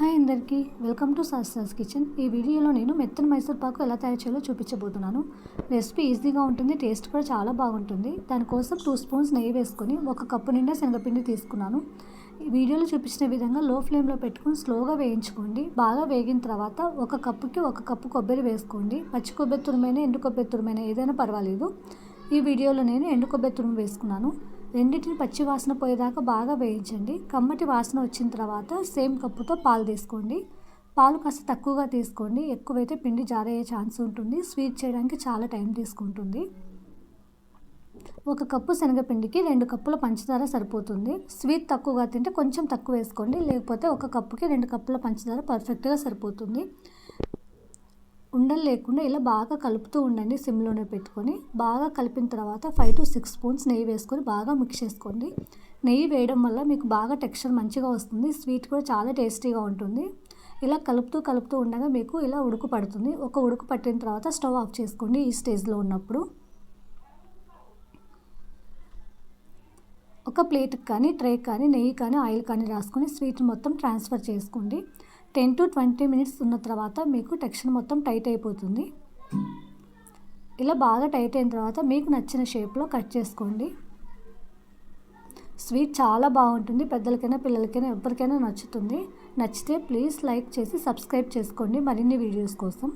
Hi అందరికీ welcome to shastras kitchen. ఈ వీడియోలో నేను మెత్తని మైసూర్ పాకు ఎలా తయారు చేయాలో చూపించబోతున్నాను. రెసిపీ ఈజీగా ఉంటుంది టేస్ట్ కూడా చాలా బాగుంటుంది. దానికోసం టూ స్పూన్స్ నెయ్యి వేసుకొని ఒక కప్పు నిండా శనగపిండి తీసుకున్నాను. ఈ వీడియోలో చూపించిన విధంగా లో ఫ్లేమ్లో పెట్టుకొని స్లోగా వేయించుకోండి. బాగా వేగిన తర్వాత ఒక కప్పుకి ఒక కప్పు కొబ్బరి వేసుకోండి. పచ్చి కొబ్బరి తురుమైన ఎండు కొబ్బరి తురుమైన ఏదైనా పర్వాలేదు. ఈ వీడియోలో నేను ఎండు కొబ్బరి తురుము వేసుకున్నాను. రెండింటిని పచ్చి వాసన పోయేదాకా బాగా వేయించండి. కమ్మటి వాసన వచ్చిన తర్వాత సేమ్ కప్పుతో పాలు తీసుకోండి. పాలు కాస్త తక్కువగా తీసుకోండి. ఎక్కువైతే పిండి జారయ్యే ఛాన్స్ ఉంటుంది. స్వీట్ చేయడానికి చాలా టైం తీసుకుంటుంది. ఒక కప్పు శనగపిండికి రెండు కప్పుల పంచదార సరిపోతుంది. స్వీట్ తక్కువగా తింటే కొంచెం తక్కువ వేసుకోండి. లేకపోతే ఒక కప్పుకి రెండు కప్పుల పంచదార పర్ఫెక్ట్గా సరిపోతుంది. ఉండలు లేకుండా ఇలా బాగా కలుపుతూ ఉండండి సిమ్లోనే పెట్టుకొని. బాగా కలిపిన తర్వాత ఫైవ్ టు సిక్స్ స్పూన్స్ నెయ్యి వేసుకొని బాగా మిక్స్ చేసుకోండి. నెయ్యి వేయడం వల్ల మీకు బాగా టెక్స్చర్ మంచిగా వస్తుంది. స్వీట్ కూడా చాలా టేస్టీగా ఉంటుంది. ఇలా కలుపుతూ కలుపుతూ ఉండగా మీకు ఇలా ఉడుకు పడుతుంది. ఒక ఉడుకు పట్టిన తర్వాత స్టవ్ ఆఫ్ చేసుకోండి ఈ స్టేజ్లో ఉన్నప్పుడు. ఒక ప్లేట్కి కానీ ట్రే కానీ నెయ్యి కానీ ఆయిల్ కానీ రాసుకొని స్వీట్ మొత్తం ట్రాన్స్ఫర్ చేసుకోండి. టెన్ టు ట్వంటీ మినిట్స్ ఉన్న తర్వాత మీకు టెక్స్చర్ మొత్తం టైట్ అయిపోతుంది. ఇలా బాగా టైట్ అయిన తర్వాత మీకు నచ్చిన షేప్లో కట్ చేసుకోండి. స్వీట్ చాలా బాగుంటుంది. పెద్దలకైనా పిల్లలకైనా ఎవరికైనా నచ్చుతుంది. నచ్చితే ప్లీజ్ లైక్ చేసి సబ్స్క్రైబ్ చేసుకోండి. మరిన్ని వీడియోస్ కోసం.